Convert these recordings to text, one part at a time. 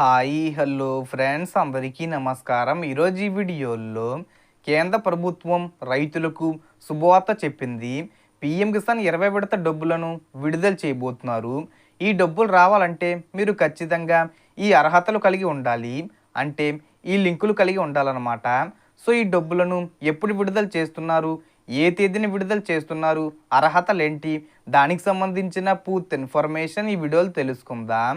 Hi hello friends. అందరికీ నమస్కారం. ఈరోజు ఈ వీడియోలో కేంద్ర ప్రభుత్వం రైతులకు శుభవార్త చెప్పింది. పిఎం కిసాన్ ఇరవై విడత డబ్బులను విడుదల చేయబోతున్నారు. ఈ డబ్బులు రావాలంటే మీరు ఖచ్చితంగా ఈ అర్హతలు కలిగి ఉండాలి. అంటే ఈ లింకులు కలిగి ఉండాలన్నమాట. సో ఈ డబ్బులను ఎప్పుడు విడుదల చేస్తున్నారు? ఏ తేదీని విడుదల చేస్తున్నారు? అర్హతలేంటి దానికి సంబంధించిన పూర్తి ఇన్ఫర్మేషన్ ఈ వీడియోలు తెలుసుకుందాం.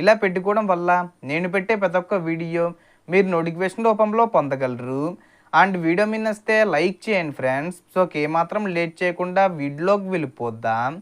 ఇలా పెట్టుకోవడం వల్ల నేను పెట్టే ప్రతి ఒక్క వీడియో మీరు నోటిఫికేషన్ రూపంలో పొందగలరు. అండ్ వీడియో మీద వస్తే లైక్ చేయండి ఫ్రెండ్స్. సో ఏమాత్రం లేట్ చేయకుండా వీడియోకి వెళ్ళిపోద్దాం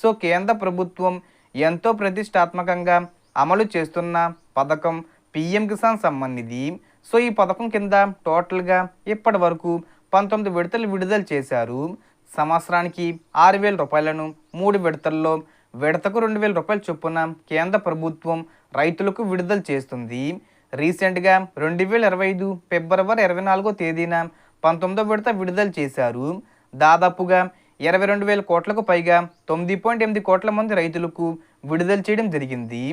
సో కేంద్ర ప్రభుత్వం ఎంతో ప్రతిష్టాత్మకంగా అమలు చేస్తున్న పథకం పిఎం కిసాన్ సంబంధిది. సో ఈ పథకం కింద టోటల్గా ఇప్పటి వరకు పంతొమ్మిది విడతలు విడుదల చేశారు. సంవత్సరానికి ఆరు వేల రూపాయలను మూడు విడతల్లో విడతకు రెండు వేల రూపాయల చొప్పున కేంద్ర ప్రభుత్వం రైతులకు విడుదల చేస్తుంది. రీసెంట్గా రెండు వేల ఇరవై ఐదు ఫిబ్రవరి ఇరవై నాలుగో తేదీన పంతొమ్మిదో విడత విడుదల చేశారు. దాదాపుగా ఇరవై రెండు వేల కోట్లకు పైగా తొమ్మిది పాయింట్ ఎనిమిది కోట్ల మంది రైతులకు విడుదల చేయడం జరిగింది.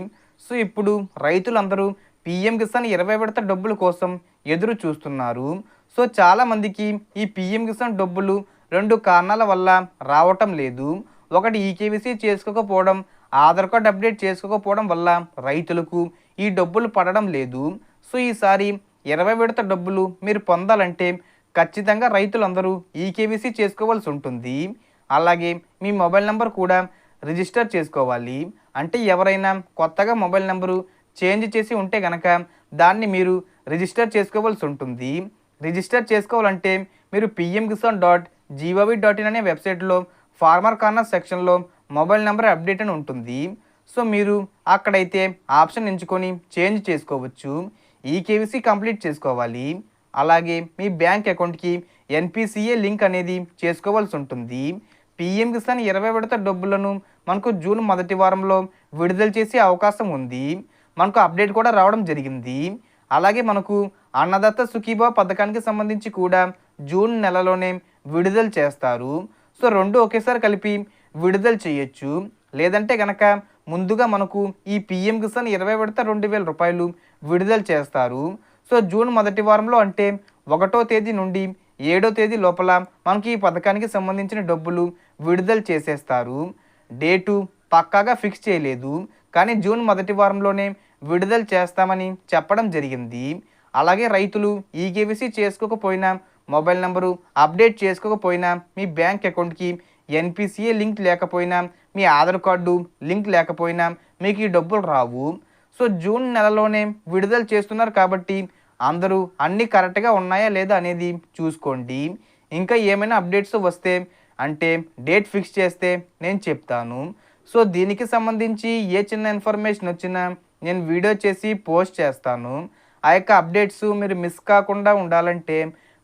సో ఇప్పుడు రైతులందరూ పిఎం కిసాన్ ఇరవై విడత డబ్బుల కోసం ఎదురు చూస్తున్నారు. సో చాలామందికి ఈ పిఎం కిసాన్ డబ్బులు రెండు కారణాల వల్ల రావటం లేదు. ఒకటి ఈకేవీసీ చేసుకోకపోవడం ఆధార్ కార్డ్ అప్డేట్ చేసుకోకపోవడం వల్ల రైతులకు ఈ డబ్బులు పడడం లేదు. సో ఈసారి ఇరవై విడత డబ్బులు మీరు పొందాలంటే ఖచ్చితంగా రైతులందరూ ఈకేవీసీ చేసుకోవాల్సి ఉంటుంది. అలాగే మీ మొబైల్ నెంబర్ కూడా రిజిస్టర్ చేసుకోవాలి. అంటే ఎవరైనా కొత్తగా మొబైల్ నెంబరు చేంజ్ చేసి ఉంటే కనుక దాన్ని మీరు రిజిస్టర్ చేసుకోవాల్సి ఉంటుంది. రిజిస్టర్ చేసుకోవాలంటే మీరు PM Kisan dot GOV dot in అనే వెబ్సైట్లో ఫార్మర్ కార్నర్ సెక్షన్లో మొబైల్ నెంబర్ అప్డేట్ అని ఉంటుంది. సో మీరు అక్కడైతే ఆప్షన్ ఎంచుకొని చేంజ్ చేసుకోవచ్చు. ఈ కేవీసీ కంప్లీట్ చేసుకోవాలి. అలాగే మీ బ్యాంక్ అకౌంట్కి ఎన్పిసిఏ లింక్ అనేది చేసుకోవాల్సి ఉంటుంది. పిఎం కిసాన్ ఇరవై విడత డబ్బులను మనకు జూన్ మొదటి వారంలో విడుదల చేసే అవకాశం ఉంది. మనకు అప్డేట్ కూడా రావడం జరిగింది. అలాగే మనకు అన్నదత్త సుఖీభావ పథకానికి సంబంధించి కూడా జూన్ నెలలోనే విడుదల చేస్తారు. సో రెండు ఒకేసారి కలిపి విడుదల చేయొచ్చు. లేదంటే గనక ముందుగా మనకు ఈ పిఎం కిసాన్ ఇరవై విడత రెండు వేల రూపాయలు విడుదల చేస్తారు. సో జూన్ మొదటి వారంలో అంటే ఒకటో తేదీ నుండి ఏడో తేదీ లోపల మనకి ఈ పథకానికి సంబంధించిన డబ్బులు విడుదల చేసేస్తారు. డేటు పక్కాగా ఫిక్స్ చేయలేదు. కానీ జూన్ మొదటి వారంలోనే విడుదల చేస్తామని చెప్పడం జరిగింది. అలాగే రైతులు ఈకేవీసీ చేసుకోకపోయినా మొబైల్ నెంబరు అప్డేట్ చేసుకోకపోయినా మీ బ్యాంక్ అకౌంట్కి ఎన్పిసిఏ లింక్ లేకపోయినా మీ ఆధార్ కార్డు లింక్ లేకపోయినా మీకు ఈ డబ్బులు రావు. సో జూన్ నెలలోనే విడుదల చేస్తున్నారు కాబట్టి అందరూ అన్నీ కరెక్ట్గా ఉన్నాయా లేదా అనేది చూసుకోండి. ఇంకా ఏమైనా అప్డేట్స్ వస్తే అంటే డేట్ ఫిక్స్ చేస్తే నేను చెప్తాను. సో దీనికి సంబంధించి ఏ చిన్న ఇన్ఫర్మేషన్ వచ్చినా నేను వీడియో చేసి పోస్ట్ చేస్తాను. ఆ యొక్క అప్డేట్స్ మీరు మిస్ కాకుండా ఉండాలంటే